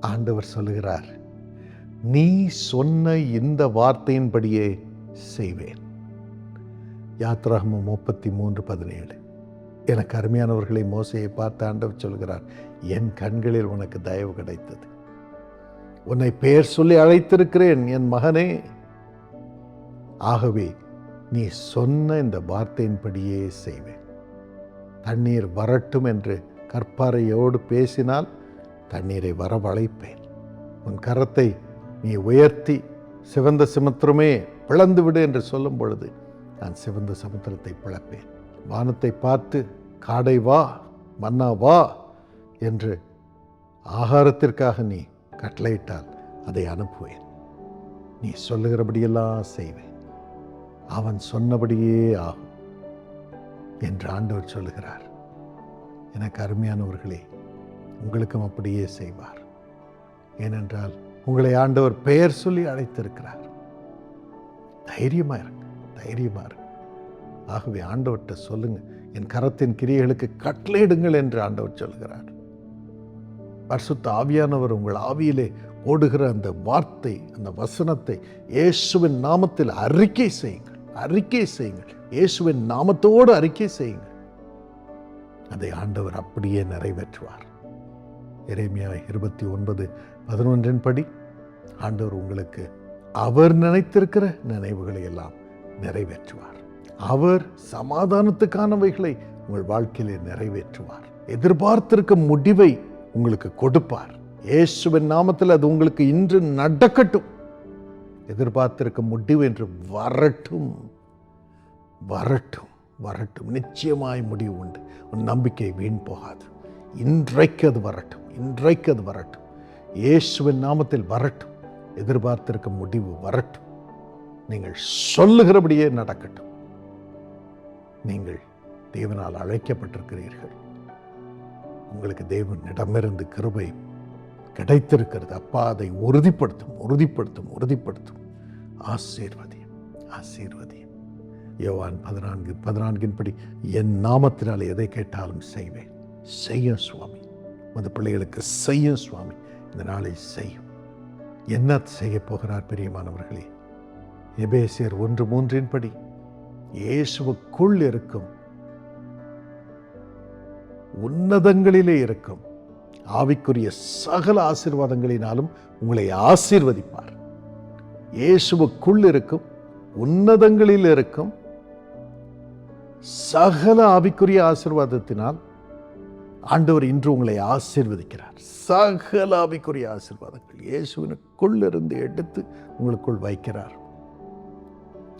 ஆண்டவர் சொல்லுகிறார் நீ சொன்ன இந்த வார்த்தையின்படியே செய்வேன். யாத்ராகமம் முப்பத்தி மூன்று பதினேழு. எனக்கு அருமையானவர்களை மோசையை பார்த்து ஆண்டவர் சொல்கிறார் என் கண்களில் உனக்கு தயவு கிடைத்தது. உன்னை பெயர் சொல்லி அழைத்திருக்கிறேன் என் மகனே. ஆகவே நீ சொன்ன இந்த வார்த்தையின்படியே செய்வேன். தண்ணீர் வரட்டும் என்று கற்பாறையோடு பேசினால் தண்ணீரை வரவழைப்பேன். உன் கரத்தை நீ உயர்த்தி சிவந்த சமுத்திரமே பிளந்து விடு என்று சொல்லும் பொழுது நான் சிவந்த சமுத்திரத்தை பிளப்பேன். வானத்தை பார்த்து காடை வா மன்னா வா என்று ஆகாரத்திற்காக நீ கட்டளையிட்டால் அதை அனுப்புவேன். நீ சொல்லுகிறபடியெல்லாம் செய்வேன். அவன் சொன்னபடியே ஆகும் என்று ஆண்டவர் சொல்லுகிறார். எனக்கு அருமையானவர்களே உங்களுக்கும் அப்படியே செய்வார். ஏனென்றால் உங்களை ஆண்டவர் பெயர் சொல்லி அழைத்திருக்கிறார். தைரியமா இருங்க தைரியமாக இருங்க. ஆகவே ஆண்டவர்கிட்ட சொல்லுங்க என் கரத்தின் கிரியைகளுக்கு கட்டளையிடுங்கள் என்று ஆண்டவர் சொல்கிறார். பரிசுத்த ஆவியானவர் உங்கள் ஆவியிலே ஓடுகிற அந்த வார்த்தை அந்த வசனத்தை இயேசுவின் நாமத்தில் அறிக்கை செய்யுங்கள் அறிக்கை செய்யுங்கள். இயேசுவின் நாமத்தோடு அறிக்கை செய்யுங்கள். அதை ஆண்டவர் அப்படியே நிறைவேற்றுவார். எரேமியா இருபத்தி ஒன்பது பதினொன்றின் படி ஆண்டவர் உங்களுக்கு அவர் நினைத்திருக்கிற நினைவுகளை எல்லாம் நிறைவேற்றுவார். அவர் சமாதானத்துக்கானவைகளை உங்கள் வாழ்க்கையிலே நிறைவேற்றுவார். எதிர்பார்த்திருக்கும் முடிவை உங்களுக்கு கொடுப்பார். இயேசுவின் நாமத்தில் அது உங்களுக்கு இன்று நடக்கட்டும். எதிர்பார்த்திருக்கும் முடிவு என்று வரட்டும். வரட்டும் வரட்டும். நிச்சயமாய் முடிவு உண்டு. உன் நம்பிக்கை வீண் போகாது. இன்றைக்கு அது வரட்டும் இன்றைக்கு அது வரட்டும். இயேசுவின் நாமத்தில் வரட்டும் எதிர்பார்த்திருக்கும் முடிவு வரட்டும். நீங்கள் சொல்லுகிறபடியே நடக்கட்டும். நீங்கள் தேவனால் அழைக்கப்பட்டிருக்கிறீர்கள். உங்களுக்கு தேவனிடமிருந்து கிருபை கிடைத்திருக்கிறது. அப்பா அதை உறுதிப்படுத்தும் உறுதிப்படுத்தும் உறுதிப்படுத்தும். ஆசீர்வதியம் ஆசீர்வதியம். யோவான் பதினான்கு பதினான்கின்படி என் நாமத்தினால் எதை கேட்டாலும் செய்வேன். செய்யும் சுவாமி. மது பிள்ளைகளுக்கு செய்யும் சுவாமி. இந்த நாளை செய்யும். என்ன செய்ய போகிறார் பிரியமானவர்களே? எபேசியர் ஒன்று மூன்றின்படி இயேசுவுக்குள் இருக்கும். உன்னதங்களிலே இருக்கும். ஆவிக்குரிய சகல ஆசீர்வாதங்களினாலும் உங்களை ஆசீர்வதிப்பார். இயேசுவுக்குள் இருக்கும். உன்னதங்களில் இருக்கும். சகல ஆவிக்குரிய ஆசீர்வாதத்தினால் ஆண்டவர் இன்று உங்களை ஆசீர்வதிக்கிறார். சகலாபிக்குரிய ஆசீர்வாதங்கள். இயேசுவினுக்குள்ளிருந்து எடுத்து உங்களுக்குள் வைக்கிறார்.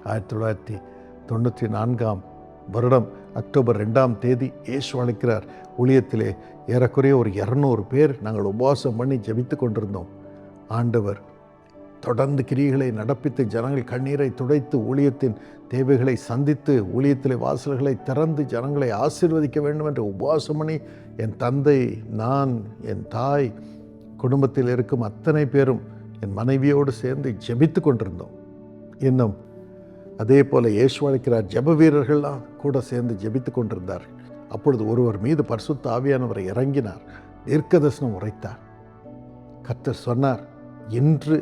ஆயிரத்தி தொள்ளாயிரத்தி தொண்ணூற்றி நான்காம் வருடம் அக்டோபர் ரெண்டாம் தேதி இயேசு அழைக்கிறார். ஊழியத்திலே ஏறக்குறைய ஒரு இரநூறு பேர் நாங்கள் உபவாசம் பண்ணி ஜெபித்து கொண்டிருந்தோம். ஆண்டவர் தொடர்ந்து கிரிகளை நடப்பித்து ஜனங்கள் கண்ணீரை துடைத்து ஊழியத்தின் தேவைகளை சந்தித்து ஊழியத்திலே வாசல்களை திறந்து ஜனங்களை ஆசீர்வதிக்க வேண்டும் என்று உபவாசம் பண்ணி என் தந்தை நான் என் தாய் குடும்பத்தில் இருக்கும் அத்தனை பேரும் என் மனைவியோடு சேர்ந்து ஜெபித்து கொண்டிருந்தோம். இன்னும் அதே போல இயேசு அழைக்கிறார் ஜெப வீரர்கள்லாம் கூட சேர்ந்து ஜெபித்து கொண்டிருந்தார்கள். அப்பொழுது ஒருவர் மீது பரிசுத்த ஆவியானவரை இறங்கினார் தீர்க்கதர்சனம் உரைத்தார். கர்த்தர் சொன்னார் இன்று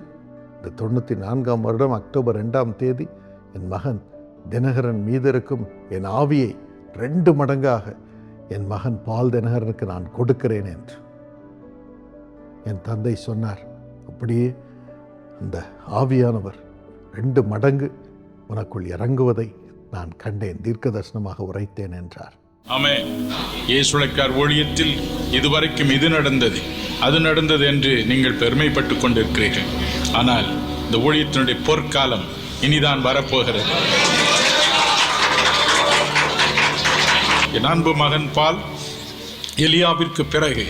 இந்த தொண்ணூற்றி நான்காம் வருடம் அக்டோபர் ரெண்டாம் தேதி என் மகன் தினகரன் மீது இருக்கும் என் ஆவியை ரெண்டு மடங்காக என் மகன் பால் தினகரனுக்கு நான் கொடுக்கிறேன் என்று. என் தந்தை சொன்னார் அப்படியே அந்த ஆவியானவர் ரெண்டு மடங்கு உனக்குள் இறங்குவதை நான் கண்டேன் தீர்க்க தரிசனமாக உரைத்தேன் என்றார். ஆமே இயேசுழைக்கார் ஊழியத்தில் இதுவரைக்கும் இது நடந்தது அது நடந்தது என்று நீங்கள் பெருமைப்பட்டு கொண்டிருக்கிறீர்கள். ஆனால் இந்த ஊழியத்தினுடைய பொற்காலம் இனிதான் வரப்போகிறது. என் அன்பு மகன் பால் எலியாவிற்கு பிறகு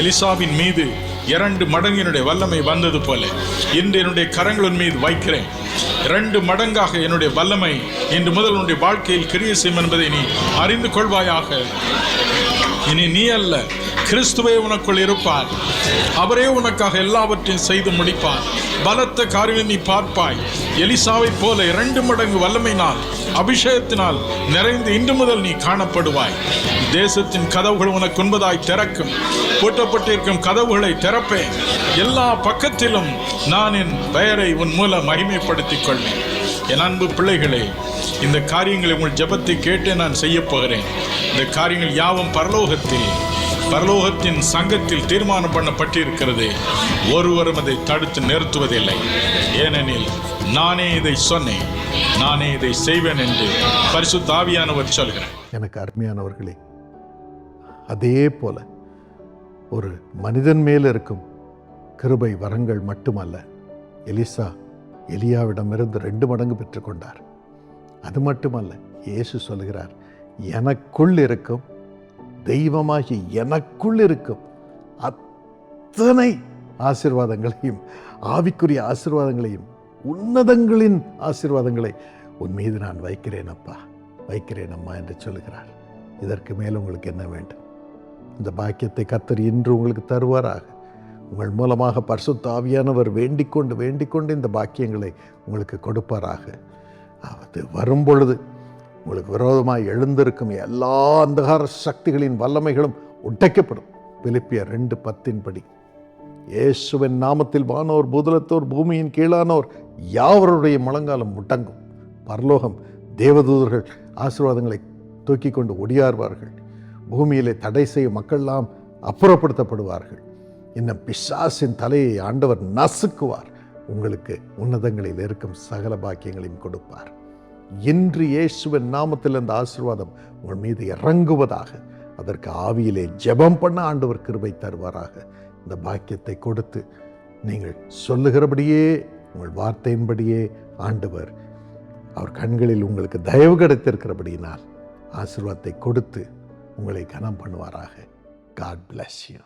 எலிசாவின் மீது இரண்டு மடங்கு என்னுடைய வல்லமை வந்தது போல இன்று என்னுடைய கரங்களின் மீது வைக்கிறேன். இரண்டு மடங்காக என்னுடைய வல்லமை இன்று முதல் உன்னுடைய வாழ்க்கையில் கிரிய செய்யும் என்பதை நீ அறிந்து கொள்வாயாக. இனி நீ அல்ல கிறிஸ்துவே உனக்குள் இருப்பார். அவரே உனக்காக எல்லாவற்றையும் செய்து முடிப்பார். பலத்த காரியம் நீ பார்ப்பாய். எலிசாவைப் போல இரண்டு மடங்கு வல்லமையினால் அபிஷேகத்தினால் நிறைந்து இன்று முதல் நீ காணப்படுவாய். தேசத்தின் கதவுகள் உனக்கு உண்பதாய் திறக்கும். பூட்டப்பட்டிருக்கும் கதவுகளை திறப்பேன். எல்லா பக்கத்திலும் நான் என் பெயரை உன் மூலம் மகிமைப்படுத்திக் கொள்வேன் என் அன்பு பிள்ளைகளே இந்த காரியங்களை உங்கள் ஜெபத்தை கேட்டு நான் செய்ய போகிறேன். இந்த காரியங்கள் யாவும் பரலோகத்தில் பரலோகத்தின் சங்கத்தில் தீர்மானம் பண்ணப்பட்டிருக்கிறது. ஒருவரும் அதை தடுத்து நிறுத்துவதில்லை. ஏனெனில் நானே இதை சொன்னேன். நானே இதை செய்வேன் என்று பரிசு தாவியானவர் சொல்கிறேன் எனக்கு அருமையானவர்களே அதே போல ஒரு மனிதன் மேல் இருக்கும் கிருபை வரங்கள் மட்டுமல்ல எலிசா எலியாவிடமிருந்து ரெண்டு மடங்கு பெற்றுக்கொண்டார். அது மட்டுமல்ல இயேசு சொல்கிறார் எனக்குள் இருக்கும் தெய்வமாகி எனக்குள் இருக்கும். அத்தனை ஆசீர்வாதங்களையும் ஆவிக்குரிய ஆசீர்வாதங்களையும் உன்னதங்களின் ஆசீர்வாதங்களை உன் மீது நான் வைக்கிறேன் அப்பா. வைக்கிறேன் அம்மா என்று சொல்லுகிறார். இதற்கு மேல் உங்களுக்கு என்ன வேண்டும்? இந்த பாக்கியத்தை கத்தர் இன்று உங்களுக்கு தருவாராக. உங்கள் மூலமாக பரிசுத்த ஆவியானவர் வேண்டிக்கொண்டு வேண்டிக்கொண்டு இந்த பாக்கியங்களை உங்களுக்கு கொடுப்பாராக. அது வரும் பொழுது உங்களுக்கு விரோதமாக எழுந்திருக்கும் எல்லா அந்தகார சக்திகளின் வல்லமைகளும் உடைக்கப்படும். பிலிப்பியர் ரெண்டு பத்தின்படி இயேசுவின் நாமத்தில் வானோர் பூதலத்தோர் பூமியின் கீழானோர் யாவருடைய முழங்காலம் முட்டங்கும் பரலோகம் தேவதூதர்கள் ஆசீர்வாதங்களை தூக்கி கொண்டு ஒடியார்வார்கள். பூமியிலே தடை செய்யும் மக்கள்லாம் அப்புறப்படுத்தப்படுவார்கள். இன்னும் பிசாசின் தலையை ஆண்டவர் நசுக்குவார். உங்களுக்கு உன்னதங்களில் இருக்கும் சகல பாக்கியங்களையும் கொடுப்பார். இன்று இயேசுவின் நாமத்தில் அந்த ஆசீர்வாதம் உன் மீது இறங்குவதாக அதற்கு ஆவியிலே ஜெபம் பண்ண ஆண்டவர் கிருபை தருவாராக. இந்த பாக்கியத்தை கொடுத்து நீங்கள் சொல்லுகிறபடியே உங்கள் வார்த்தையின்படியே ஆண்டவர் அவர் கண்களில் உங்களுக்கு தயவு கிடைத்திருக்கிறபடியினால் ஆசீர்வாதத்தை கொடுத்து உங்களை கனம் பண்ணுவாராக. God bless you